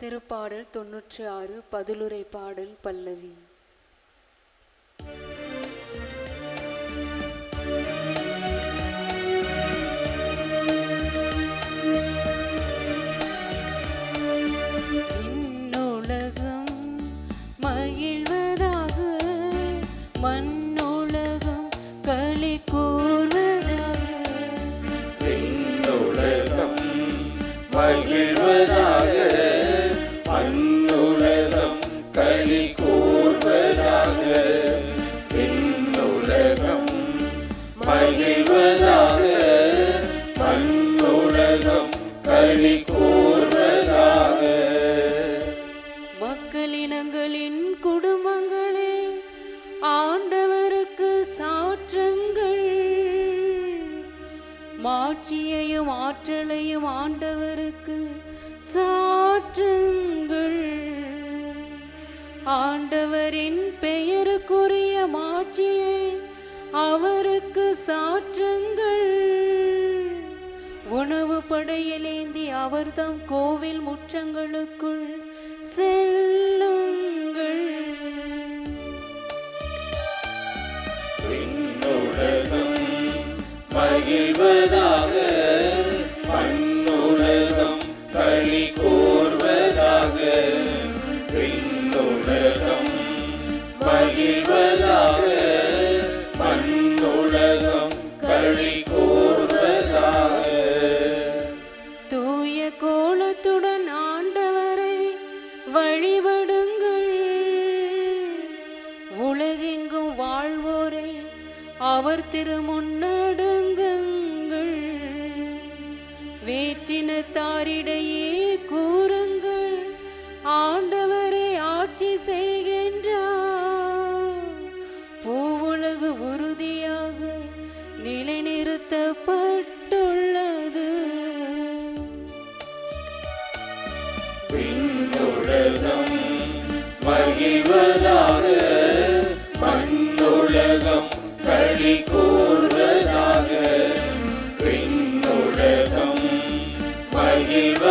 திருப்பாடல் தொன்னூற்றி ஆறு பதிலுரை பாடல் பல்லவி. விண்ணுலகம் மகிழ்வதாக மண்ணுலகம் களி விண்ணுலகம் மாட்சியையும் ஆற்றலையும் ஆண்டவருக்கு சாற்றுங்கள். ஆண்டவரின் பெயருக்குரிய மாட்சியை அவருக்கு சாற்றுங்கள். உணவு படையிலேந்தி அவர்தம் கோவில் முற்றங்களுக்குள் செல்லுங்கள். மகிழ்வத களி கூர்வதாக விண்ணுலகம் மகிழ்வதாக மண்ணுலகம் களி கூர்வதாக. தூய கோலத்துடன் ஆண்டவரை வழிபடுங்கள். உலகெங்கும் வாழ்வோரை அவர் திருமுன்னடங்குங்கள். வேற்றினத்தாரிடையே உயர்த்தப்பட்டுள்ளது விண்ணுலகம் மகிழ்வதாக மண்ணுலகம் களி கூறுவதாக விண்ணுலகம் மகிழ்வ